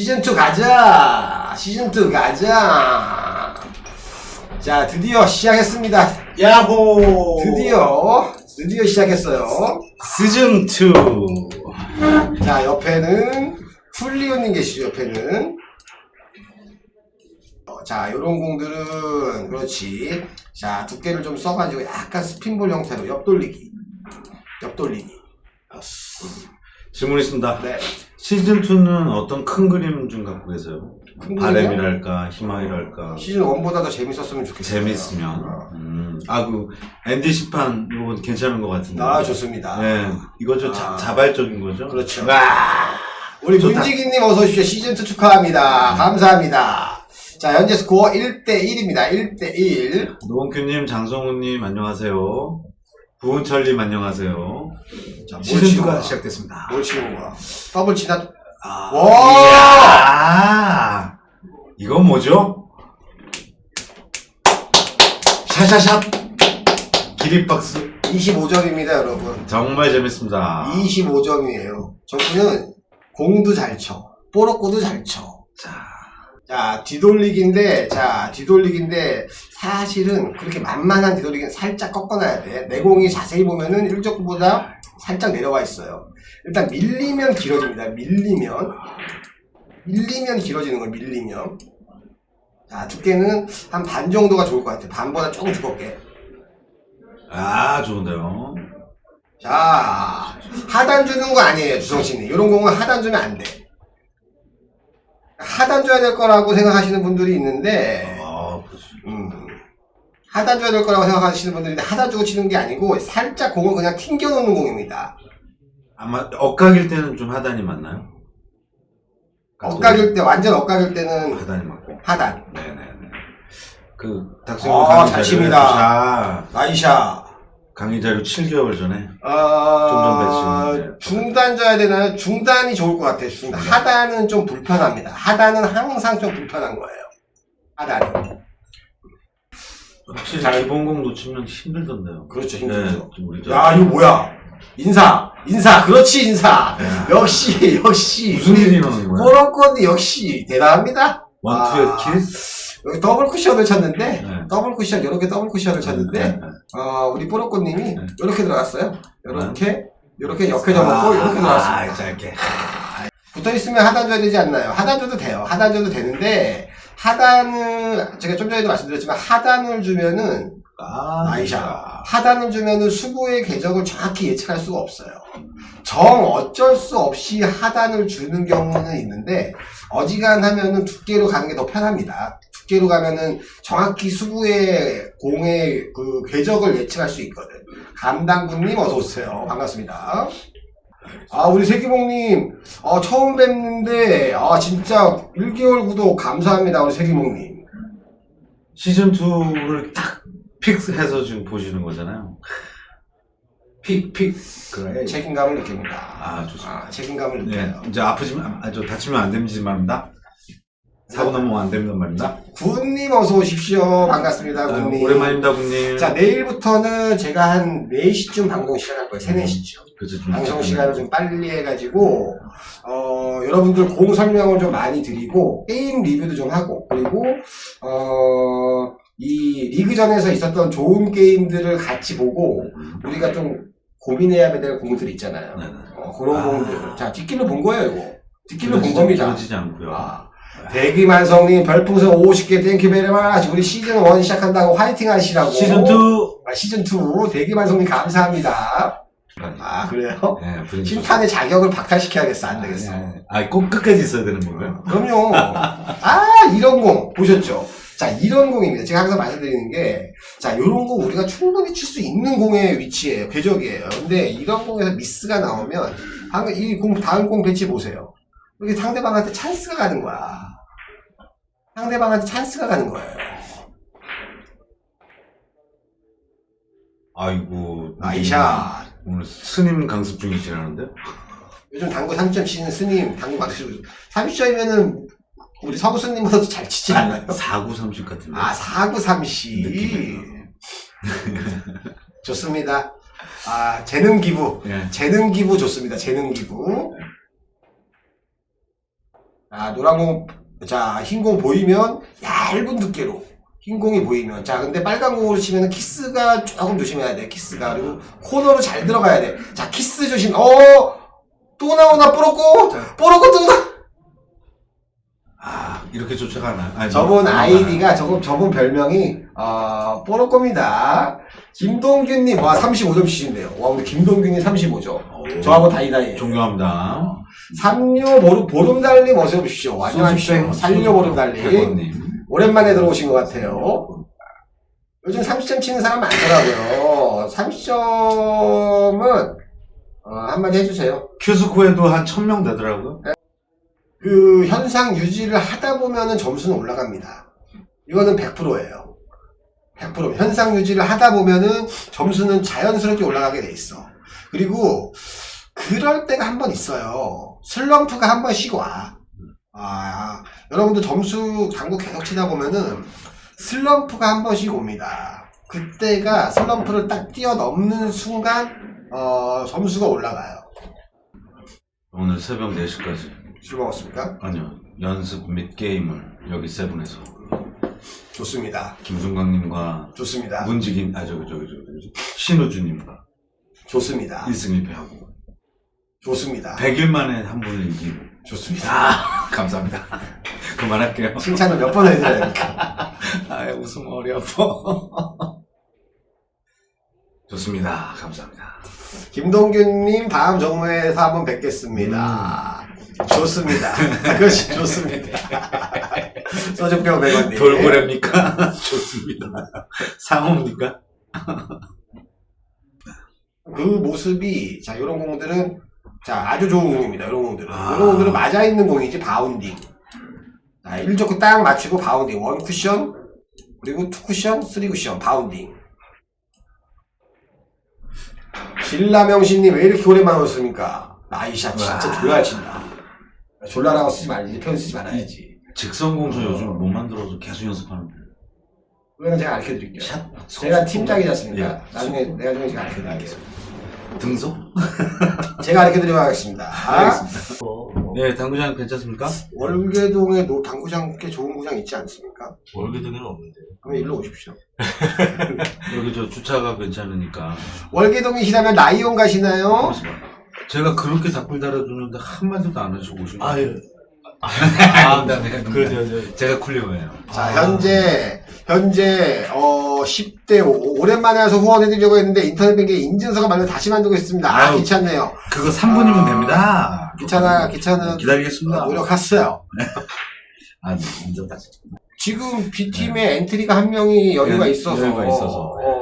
시즌2 가자! 시즌2 가자! 자, 드디어 시작했습니다. 야호! 드디어, 드디어 시작했어요. 시즌 2. 자, 옆에는 풀리오님 계시죠, 옆에는. 어, 자, 요런 공들은, 그렇지. 자, 두께를 좀 써가지고 약간 스핀볼 형태로 옆돌리기. 옆돌리기. 질문 있습니다. 네. 시즌 2는 어떤 큰 그림 좀 갖고 계세요? 큰 바램이랄까, 희망이랄까. 시즌 1보다 더 재밌었으면 좋겠어요. 재밌으면. 어. 음. 아, 그, 앤디 시판, 이거 괜찮은 것 같은데. 아, 좋습니다. 네. 이거 좀 자, 아. 자발적인 거죠? 그렇죠. 와! 우리 좋다. 문지기님 어서 오십시오. 시즌2 축하합니다. 감사합니다. 자, 현재 스코어 1대1입니다. 1대1. 노원큐님, 장성우님, 안녕하세요. 부은철님, 안녕하세요. 자, 뭘 시즌 치는 2가 거야? 시작됐습니다. 뭘 치는 거야? 더블 지나, 아, 와! 이건 뭐죠? 샤샤샵! 기립박수. 25점입니다, 여러분. 정말 재밌습니다. 25점이에요. 저분은 공도 잘 쳐. 뽀로꼬도 잘 쳐. 자, 자, 뒤돌리기인데, 자, 뒤돌리기인데, 사실은 그렇게 만만한 뒤돌리기는 살짝 꺾어놔야 돼. 내공이 자세히 보면은 일적구보다 살짝 내려와 있어요. 일단 밀리면 길어집니다. 밀리면. 밀리면 길어지는 걸 밀리면. 자, 두께는 한 반 정도가 좋을 것 같아. 반보다 조금 두껍게. 아, 좋은데요. 자, 하단 주는 거 아니에요, 주성씨님. 이런 공은 하단 주면 안 돼. 하단 줘야 될 거라고 생각하시는 분들이 있는데, 아, 그렇지. 음, 하단 줘야 될 거라고 생각하시는 분들이 있는데, 하단 주고 치는 게 아니고, 살짝 공을 그냥 튕겨 놓는 공입니다. 아마, 엇각일 때는 좀 하단이 맞나요? 엇각일 때, 완전 엇각일 때는 하단이 맞고. 하단. 네네네. 그, 닥스형 아, 강의 잘 자료. 칩니다. 자, 나이샤. 강의 자료 7개월 전에. 어, 좀 전에 중단 줘야 되나요? 중단이 좋을 것 같아요. 중단. 하단은 좀 불편합니다. 하단은 항상 좀 불편한 거예요. 하단은. 확실히 잘- 기본공 놓치면 힘들던데요. 그렇죠, 힘들죠. 좀 우리 저- 야, 이거 뭐야? 인사, 인사, 그렇지, 인사. 야. 역시, 역시. 무슨 일이 일어나는 거야? 꼬런꼬드 역시 대단합니다. 원투의 아. 키스? 여기 더블 쿠션을 쳤는데, 네. 더블 쿠션, 이렇게 더블 쿠션을 쳤는데, 네, 네. 어, 우리 뽀로꼬님이 네. 이렇게 들어갔어요. 이렇게, 이렇게 옆에 접었고, 이렇게 아, 들어갔습니다. 짧게. 붙어 있으면 하단 줘야 되지 않나요? 하단 줘도 돼요. 하단 줘도 되는데, 하단은, 제가 좀 전에도 말씀드렸지만, 하단을 주면은, 아, 아이샤. 하단을 주면은 수보의 궤적을 정확히 예측할 수가 없어요. 정 어쩔 수 없이 하단을 주는 경우는 있는데 어지간하면은 두께로 가는 게 더 편합니다. 두께로 가면은 정확히 수부의 공의 그 궤적을 예측할 수 있거든. 감당군님 어서 오세요. 반갑습니다. 아 우리 세기봉님 어, 처음 뵙는데 아 진짜 1개월 구독 감사합니다 우리 세기봉님. 시즌2를 딱 픽스해서 지금 보시는 거잖아요. 픽 픽 그래. 책임감을 느낍니다. 아, 좋습니다. 아, 책임감을 네, 느껴요. 이제 아프지만, 아, 저 다치면 안 됩니다 말입니다. 사고 나면 안 됩니다 말입니다. 군님 어서 오십시오. 반갑습니다, 아, 군님. 오랜만입니다, 군님. 자, 내일부터는 제가 한 4시쯤 방송 시작할 거예요. 3, 4시쯤. 그래서 좀 방송 시간을 좀 빨리 해가지고, 어, 여러분들 공 설명을 좀 많이 드리고, 게임 리뷰도 좀 하고, 그리고, 어, 이 리그전에서 있었던 좋은 게임들을 같이 보고, 우리가 좀 고민해야 될 공들이 있잖아요. 네, 네. 어, 그런 아. 공들. 자, 뒷길로 본 거예요, 이거. 뒷길로 본 겁니다. 길어지지 않고요. 아, 대기만성님 별풍선 50개 땡큐 베리마치 우리 시즌 1 시작한다고 화이팅 하시라고. 시즌 2! 아, 시즌 2 대기만성님 감사합니다. 아 그래요? 네, 심판의 자격을 박탈시켜야겠어. 안 되겠어. 네. 아, 꼭 끝까지 있어야 되는 건가요? 그럼요. 아 이런 공. 보셨죠? 자 이런 공입니다. 제가 항상 말씀드리는 게자 이런 공 우리가 충분히 칠 수 있는 공의 위치예요 궤적이에요. 근데 이런 공에서 미스가 나오면 방금 이 공 다음 공 배치 보세요. 이게 상대방한테 찬스가 가는 거야 상대방한테 찬스가 가는 거예요 아이고. 나이샤 오늘 스님 강습 중이시라는데? 요즘 당구 3점 치는 스님 당구 받으시고 30점이면은 우리 서구 스님보다도 잘 치지 않아요? 49, 30 같은데. 아, 4930. 느낌이에요. 좋습니다. 아, 재능 기부. 예. 재능 기부 좋습니다. 재능 기부. 아, 노란 공, 자, 흰 공 보이면 얇은 두께로. 흰 공이 보이면. 자, 근데 빨간 공으로 치면은 키스가 조금 조심해야 돼. 키스가. 그리고 코너로 잘 들어가야 돼. 자, 키스 조심. 어! 또 나오나, 뽀로꼬? 뽀로꼬 또 나! 아, 이렇게 쫓아가나? 아니, 저분 넘어가나? 아이디가, 저분, 저분 별명이, 어, 뽀로꼬입니다. 김동균님, 와, 35점씩인데요. 와, 근데 김동균님 35점. 오, 저하고 다이다이. 존경합니다. 삼류 보름, 보름달님 어서 오십시오. 안녕하십시오. 살려 보름달님. 백원님. 오랜만에 들어오신 것 같아요. 요즘 30점 치는 사람 많더라고요. 30점은, 어, 한마디 해주세요. 큐스코에도 한 1000명 되더라고요. 그 현상 유지를 하다 보면은 점수는 올라갑니다. 이거는 100%예요. 100% 현상 유지를 하다 보면은 점수는 자연스럽게 올라가게 돼 있어. 그리고 그럴 때가 한 번 있어요. 슬럼프가 한 번씩 와. 아, 여러분들 점수 당구 계속 치다 보면은 슬럼프가 한 번씩 옵니다. 그때가 슬럼프를 딱 뛰어넘는 순간 어, 점수가 올라가요. 오늘 새벽 4시까지. 술 먹었습니까? 아니요. 연습 및 게임을 여기 세븐에서 좋습니다. 김순광님과 좋습니다. 문지긴, 아, 저기, 저기, 저기, 저기, 신우주님과 좋습니다. 1승 1패하고 좋습니다. 100일 만에 한 분을 이기고. 좋습니다. 아, 감사합니다. 그만할게요. 칭찬을 몇 번 해드려야 됩니까? 아, 웃음 머리 아파. 좋습니다. 감사합니다. 김동균님 다음 정모에서 한번 뵙겠습니다. 좋습니다. 그것이 좋습니다. 소주병 100원님. 돌고래입니까? 좋습니다. 상호입니까? 그 모습이, 자, 요런 공들은, 자, 아주 좋은 공입니다. 요런 공들은. 아. 요런 공들은 맞아있는 공이지, 바운딩. 자, 1좋고 딱 맞추고 바운딩. 원 쿠션, 그리고 투 쿠션, 쓰리 쿠션, 바운딩. 진라명신님 왜 이렇게 오랜만에 오셨습니까? 나이샷 진짜 와. 졸라 잘 친다. 졸라라고 쓰지 말지, 표현 쓰지 말아야지. 직선 공수 요즘 못 만들어서 계속 연습하는데. 그거는 제가 가르쳐 드릴게요. 샷. 제가 팀장이지 않습니까? 예. 나중에, 내가 나중에 제가 드릴게요. 등소? 제가 가르쳐 드리도록 하겠습니다. 알겠습니다. 예, 당구장 괜찮습니까? 월계동에 노, 당구장 꽤 좋은 구장 있지 않습니까? 월계동에는 없는데. 그럼 일로 오십시오. 여기 저 주차가 괜찮으니까. 월계동이시라면 라이온 가시나요? 제가 그렇게 답글 달아주는데 한마디도 안 하시고 오신 거예요. 아, 예. 아, 네, 그래요, 네. 제가 쿨리오예요. 자, 현재, 현재, 어, 10대, 오, 오랜만에 와서 후원해드리려고 했는데, 인터넷 뱅킹 인증서가 말려 다시 만들고 있습니다. 아, 아유. 귀찮네요. 그거 3분이면 아, 됩니다. 귀찮아, 귀찮은, 기다리겠습니다. 어, 노력했어요. 아, 인정 다시. 지금 B팀에 엔트리가 한 명이 여유가 네, 있어서, 여유가 있어서. 어,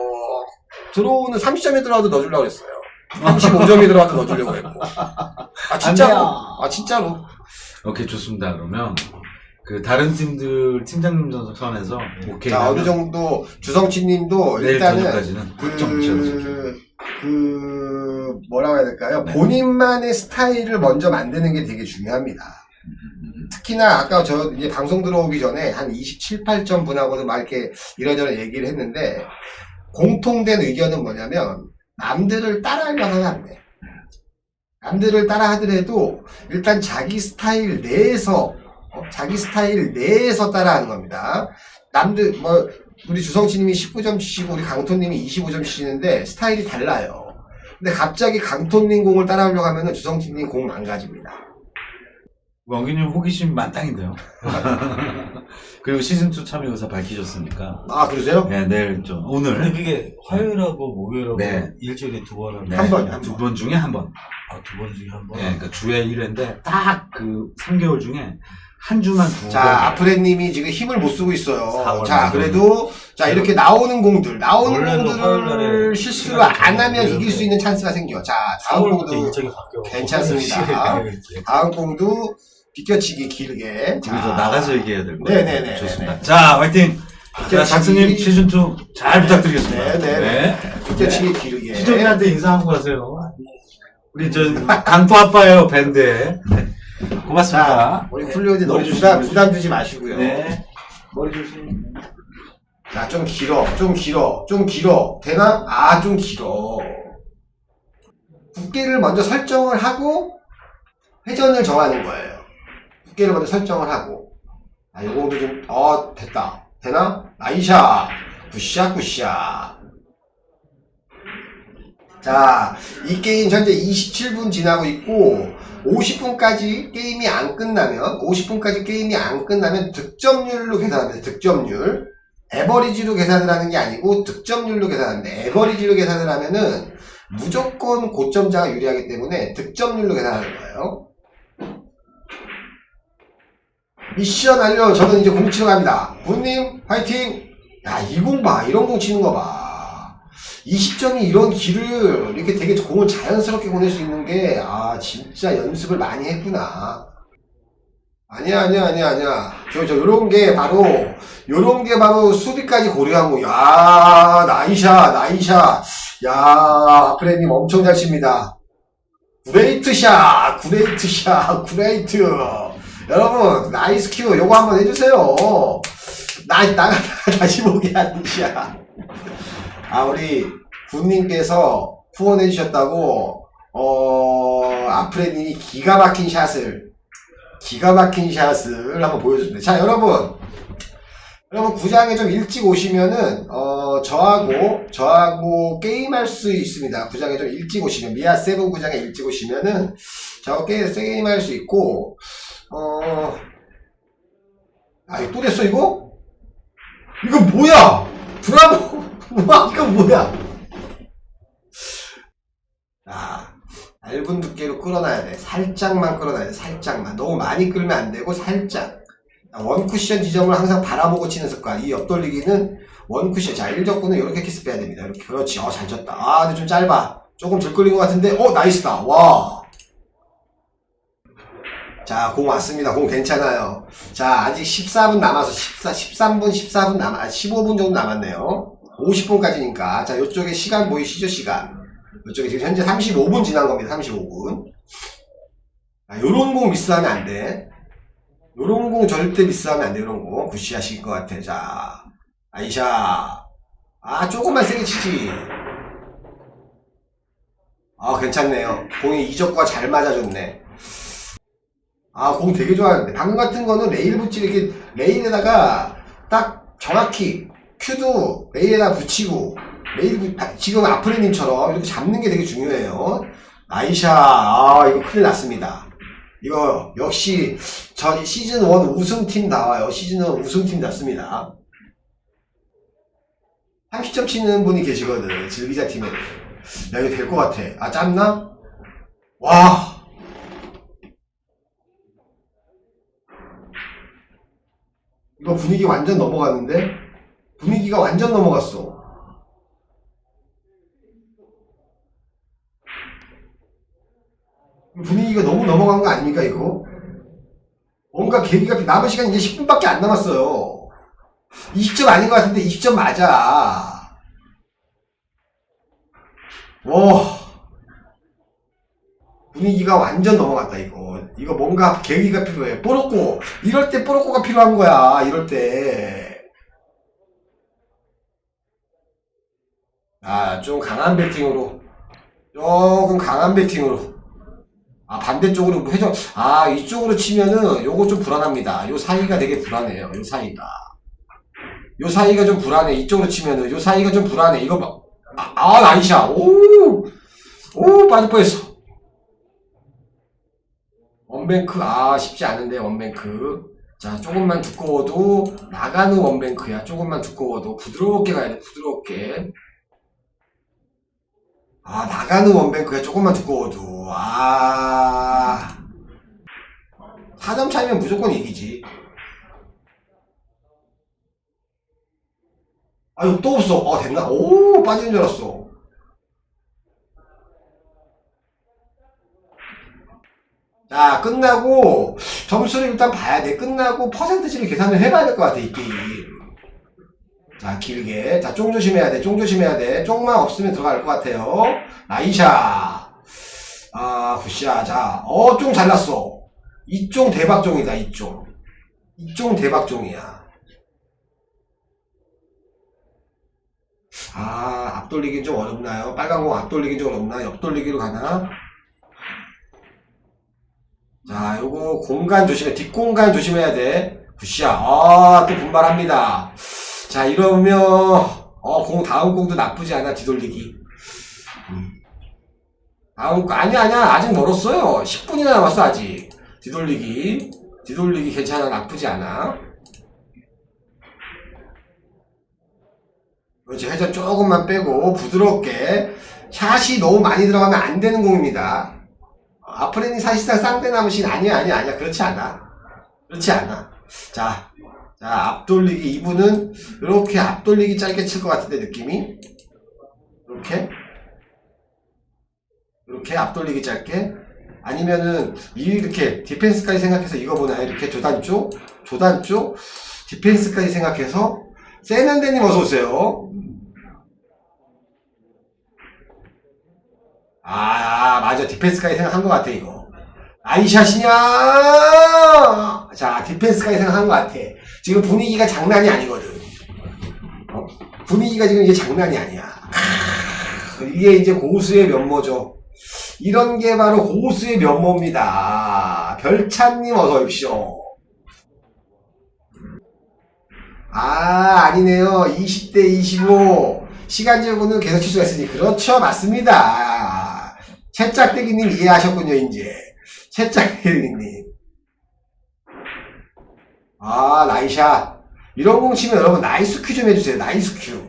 들어오는 30점에 들어와도 넣어주려고 했어요. 35점이 들어와도 넣어주려고 했고. 아, 진짜로. 아, 진짜로. 오케이, 좋습니다. 그러면, 그, 다른 팀들, 팀장님 선에서, 오케이. 자, 어느 정도, 주성치 님도 내일 일단은, 저녁까지는 확정 지어주세요. 그, 그, 뭐라고 해야 될까요? 네. 본인만의 스타일을 먼저 만드는 게 되게 중요합니다. 특히나 아까 저 이제 방송 들어오기 전에 한 27, 8점 분하고도 막 이렇게 이런저런 얘기를 했는데, 공통된 의견은 뭐냐면, 남들을 따라하려고 하면 안 돼. 남들을 따라 하더라도, 일단 자기 스타일 내에서, 어, 자기 스타일 내에서 따라하는 겁니다. 남들, 뭐, 우리 주성치님이 19점 치시고, 우리 강토님이 25점 치시는데, 스타일이 달라요. 근데 갑자기 강토님 공을 따라하려고 하면은 주성치님 공 망가집니다. 왕기님 호기심 만땅인데요. 그리고 시즌2 참여 의사 밝히셨으니까. 아, 그러세요? 네, 내일 좀, 근데 오늘. 그게 화요일하고 목요일하고 네. 일주일에 두 번 하는 네, 한 번이요, 한두 번. 번 중에 한 번. 아, 두 번 중에 한 번? 네, 그러니까 주에 1회인데, 딱 그 3개월 중에 한 주만 두 자, 번. 아프레님이 지금 힘을 못 쓰고 있어요. 사월 자, 말에. 그래도, 자, 이렇게 나오는 공들, 나오는 공들을 실수를 시간이 안 하면 이길 수 있는 찬스가 생겨. 자, 다음 4월부터 공도, 일정이 바뀌어. 괜찮습니다. 다음 공도 비껴치기 길게. 우리도 나가서 얘기해야 될 거예요. 네네네. 좋습니다. 자, 화이팅! 자, 비껴치기. 작스님 시즌2 잘 부탁드리겠습니다. 네네. 비껴치기 길게. 시청자한테 인사하고 가세요. 우리 저 강토 아빠예요 밴드에. 네. 고맙습니다. 자, 우리 쿨리오디 너무 머리 부담, 조심, 부담 주지 마시고요. 네. 머리 조심. 자, 좀 길어, 좀 길어, 좀 길어. 되나? 아, 좀 길어. 두께를 먼저 설정을 하고 회전을 정하는 거예요. 두께를 먼저 설정을 하고 아 요거도 좀어 됐다 되나? 나이샤 굿샷 굿샷 자, 이 게임 현재 27분 지나고 있고 50분까지 게임이 안 끝나면 50분까지 게임이 안 끝나면 득점률로 계산합니다. 득점률. 에버리지로 계산을 하는 게 아니고 득점률로 계산하는데 에버리지로 계산을 하면은 무조건 고점자가 유리하기 때문에 득점률로 계산하는 거예요. 미션 완료. 저는 이제 공 치러 갑니다. 부님 화이팅. 야, 이 공 봐. 이런 공 치는 거 봐. 20점이 이런 길을 이렇게 되게 공을 자연스럽게 보낼 수 있는 게, 아, 진짜 연습을 많이 했구나. 아니야, 아니야, 아니야, 아니야. 저, 저, 요런 게 바로, 요런 게 바로 수비까지 고려한 거. 야, 나이샤, 나이샤. 야, 프레님 엄청 잘 칩니다. 구레이트 샷, 구레이트 샷, 구레이트. 여러분, 나이스 큐, 요거 한번 해주세요. 나, 나가, 다시 보기 아니야. 아, 우리 군님께서 후원해 주셨다고, 어, 아프레님이 기가 막힌 샷을, 기가 막힌 샷을 한번 보여줬습니다. 자, 여러분. 여러분, 구장에 좀 일찍 오시면은, 어, 저하고, 저하고 게임할 수 있습니다. 구장에 좀 일찍 오시면, 미아 세븐 구장에 일찍 오시면은, 저하고 게, 게임할 수 있고, 어, 아, 이거 또 됐어, 이거? 이거 뭐야? 브라보! 와, 이거 뭐야? 자, 얇은 두께로 끌어놔야 돼. 살짝만 끌어놔야 돼. 살짝만. 너무 많이 끌면 안 되고, 살짝. 자, 원쿠션 지점을 항상 바라보고 치는 습관. 이 옆돌리기는 원쿠션. 자, 1적구는 이렇게 키스 빼야 됩니다. 이렇게. 그렇지. 어, 잘 쳤다. 아, 근데 좀 짧아. 조금 덜 끌린 것 같은데, 어, 나이스다. 와. 자, 공 왔습니다. 공 괜찮아요. 자, 아직 14분 남아서 14, 13분, 14분 남아, 아, 15분 정도 남았네요. 50분까지니까. 자, 요쪽에 시간 보이시죠? 시간. 요쪽에 지금 현재 35분 지난 겁니다. 35분. 아, 요런 공 미스하면 안 돼. 요런 공 절대 미스하면 안 돼. 요런 공. 굿샷일 것 같아. 자, 아이샤. 아, 조금만 세게 치지. 아, 괜찮네요. 공이 이적과 잘 맞아줬네. 아, 공 되게 좋아하는데. 방금 같은 거는 레일 붙이 이렇게, 레일에다가 딱 정확히 큐도 레일에다 붙이고, 레일, 지금 아프리님처럼 이렇게 잡는 게 되게 중요해요. 나이샤, 아, 이거 큰일 났습니다. 이거, 역시, 저 시즌 1 우승팀 나와요. 시즌 1 우승팀 났습니다. 30점 치는 분이 계시거든. 질기자 팀에. 야, 이거 될 것 같아. 아, 짧나? 와, 이거 분위기 완전 넘어갔는데? 분위기가 완전 넘어갔어. 분위기가 너무 넘어간 거 아닙니까, 이거? 뭔가 계기가, 남은 시간 이제 10분밖에 안 남았어요. 20점 아닌 것 같은데 20점 맞아. 와. 분위기가 완전 넘어갔다, 이거. 이거 뭔가 계기가 필요해. 뽀로꼬. 이럴 때 뽀로꼬가 필요한 거야, 이럴 때. 아, 좀 강한 배팅으로. 조금 강한 배팅으로. 아, 반대쪽으로 뭐 회전, 아, 이쪽으로 치면은 요거 좀 불안합니다. 요 사이가 되게 불안해요, 요 사이가. 요 사이가 좀 불안해. 이쪽으로 치면은 요 사이가 좀 불안해. 이거 봐. 아, 아 나이샤. 오! 오, 빠질 뻔했어. 원뱅크, 아, 쉽지 않은데, 원뱅크. 자, 조금만 두꺼워도, 나가는 원뱅크야. 조금만 두꺼워도, 부드럽게 가야 돼, 부드럽게. 아, 나가는 원뱅크야. 조금만 두꺼워도. 아. 4점 차이면 무조건 이기지. 아유, 또 없어. 어, 됐나? 오, 빠지는 줄 알았어. 자, 끝나고, 점수를 일단 봐야 돼. 끝나고 퍼센트지를 계산을 해봐야 될 것 같아, 이 게임. 자, 길게. 자, 쫑 조심해야 돼. 쫑 조심해야 돼. 쫑만 없으면 들어갈 것 같아요. 나이샤. 아, 굿샷. 자, 어, 쫑 잘났어. 이쫑 대박종이다, 이쫑. 이쫑 대박종이야. 아, 앞돌리긴 좀 어렵나요? 빨간 공 앞돌리긴 좀 어렵나? 옆돌리기로 가나? 자, 요거 공간 조심해. 뒷공간 조심해야 돼. 굿샷. 아, 또 분발합니다. 자, 이러면, 어, 공, 다음 공도 나쁘지 않아, 뒤돌리기. 음. 다음, 거- 아니야, 아니야. 아직 멀었어요. 10분이나 남았어, 아직. 뒤돌리기. 뒤돌리기 괜찮아, 나쁘지 않아. 그렇지, 회전 조금만 빼고, 부드럽게. 샷이 너무 많이 들어가면 안 되는 공입니다. 아프렌이 사실상 쌍대나무신 아니야 아니야 아니야. 그렇지 않아. 그렇지 않아. 자, 자 앞돌리기 이분은 이렇게 앞돌리기 짧게 칠 것 같은데 느낌이? 이렇게? 이렇게 앞돌리기 짧게? 아니면은 이렇게 디펜스까지 생각해서 이거 보나요 이렇게 조단 쪽? 조단 쪽? 디펜스까지 생각해서 세면대님 어서 오세요 아, 맞아. 디펜스까지 생각한 것 같아, 이거. 아이샷이냐! 자, 디펜스까지 생각한 것 같아. 지금 분위기가 장난이 아니거든. 어, 분위기가 지금 이게 장난이 아니야. 크, 이게 이제 고수의 면모죠. 이런 게 바로 고수의 면모입니다. 별찬님 어서 오십시오. 아, 아니네요. 20대 25. 시간 제고는 계속 칠 수가 있으니. 그렇죠. 맞습니다. 채짝대기님 이해하셨군요, 이제. 채짝대기님. 아, 나이샷. 이런 공 치면 여러분 나이스 큐 좀 해주세요. 나이스 큐.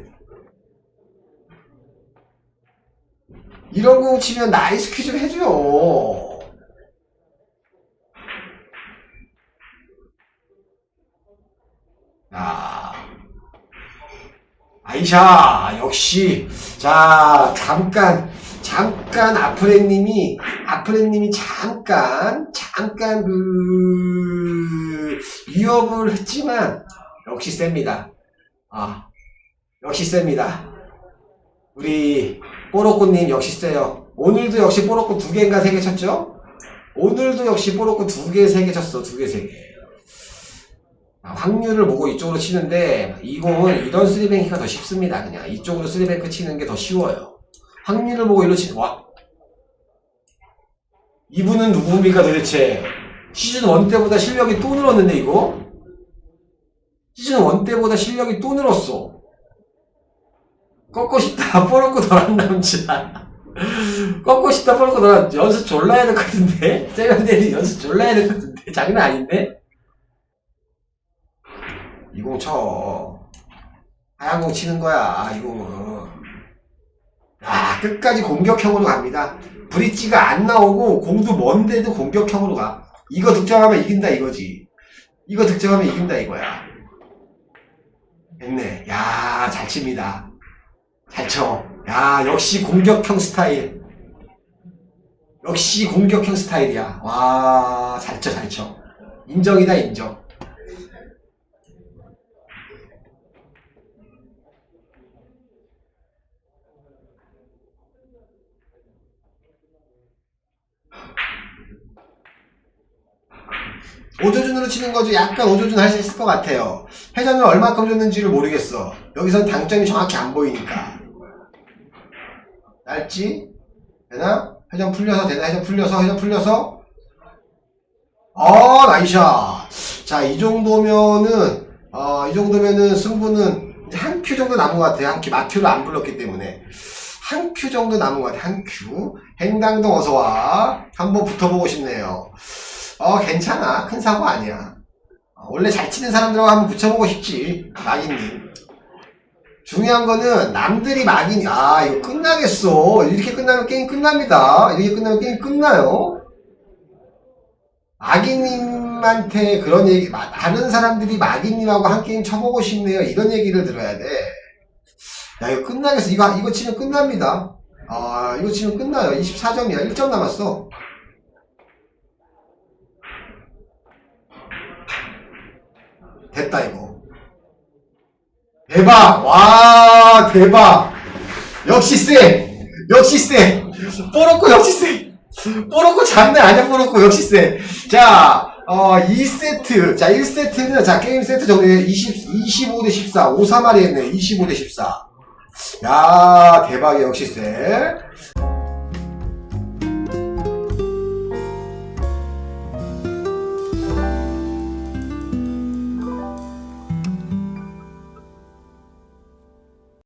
이런 공 치면 나이스 큐 좀 해줘요. 아. 아이샤, 역시. 자, 잠깐, 잠깐 아프렌님이, 아프렌님이 잠깐, 잠깐 그, 위협을 했지만, 역시 셉니다. 아, 역시 셉니다. 우리, 뽀로꾸님 역시 세요. 오늘도 역시 뽀로꾸 두 개인가 세 개 쳤죠? 오늘도 역시 뽀로꾸 두 개, 세 개 쳤어. 두 개, 세 개. 아, 확률을 보고 이쪽으로 치는데 이 공은 이런 쓰리뱅크가 더 쉽습니다. 그냥 이쪽으로 쓰리뱅크 치는 게 더 쉬워요. 확률을 보고 치는 와 이분은 누굽니까 도대체? 시즌 1 때보다 실력이 또 늘었는데 이거? 시즌 1 때보다 실력이 또 늘었어. 꺾고 싶다 뽀놓고 덜한 남자. 꺾고 싶다 뽀놓고 덜한 연습 졸라 해야 될 것 같은데? 세련되는 연습 졸라 해야 될 것 같은데? 장난 아닌데? 이공 쳐. 하얀 공 치는 거야, 이공 은. 야, 끝까지 공격형으로 갑니다. 브릿지가 안 나오고, 공도 먼데도 공격형으로 가. 이거 득점하면 이긴다 이거지. 이거 득점하면 이긴다 이거야. 됐네. 야, 잘 칩니다. 잘 쳐. 야, 역시 공격형 스타일. 역시 공격형 스타일이야. 와, 잘 쳐, 잘 쳐. 인정이다, 인정. 오조준으로 치는 거죠. 약간 오조준 할 수 있을 것 같아요. 회전을 얼마큼 줬는지를 모르겠어. 여기선 당점이 정확히 안 보이니까. 짧지? 되나? 회전 풀려서 되나? 회전 풀려서, 회전 풀려서. 어, 나이샷. 자, 이 정도면은, 어, 이 정도면은 승부는 한 큐 정도 남은 것 같아요. 한 큐, 마큐를 안 불렀기 때문에. 한 큐 정도 남은 것 같아요. 한 큐. 행당동 어서와. 한번 붙어보고 싶네요. 어, 괜찮아. 큰 사고 아니야. 어, 원래 잘 치는 사람들하고 한번 붙여보고 싶지. 마기님. 중요한 거는 남들이 마기니, 아, 이거 끝나겠어. 이렇게 끝나면 게임 끝납니다. 이렇게 끝나면 게임 끝나요. 마기님한테 그런 얘기, 마- 다른 사람들이 마기님하고 한 게임 쳐보고 싶네요. 이런 얘기를 들어야 돼. 야, 이거 끝나겠어. 이거, 이거 치면 끝납니다. 아, 이거 치면 끝나요. 24점이야. 1점 남았어. 됐다 이거 대박 와 대박 역시 쎄 역시 쎄 뽀로코 역시 쎄 뽀로코 장난 아니야 뽀로코 역시 쎄 자 어, 2세트. 자, 1세트는, 자, 게임 세트 정리 20, 25 대 14. 5, 3할이 했네. 25 대 14. 야, 대박이야, 역시 쎄.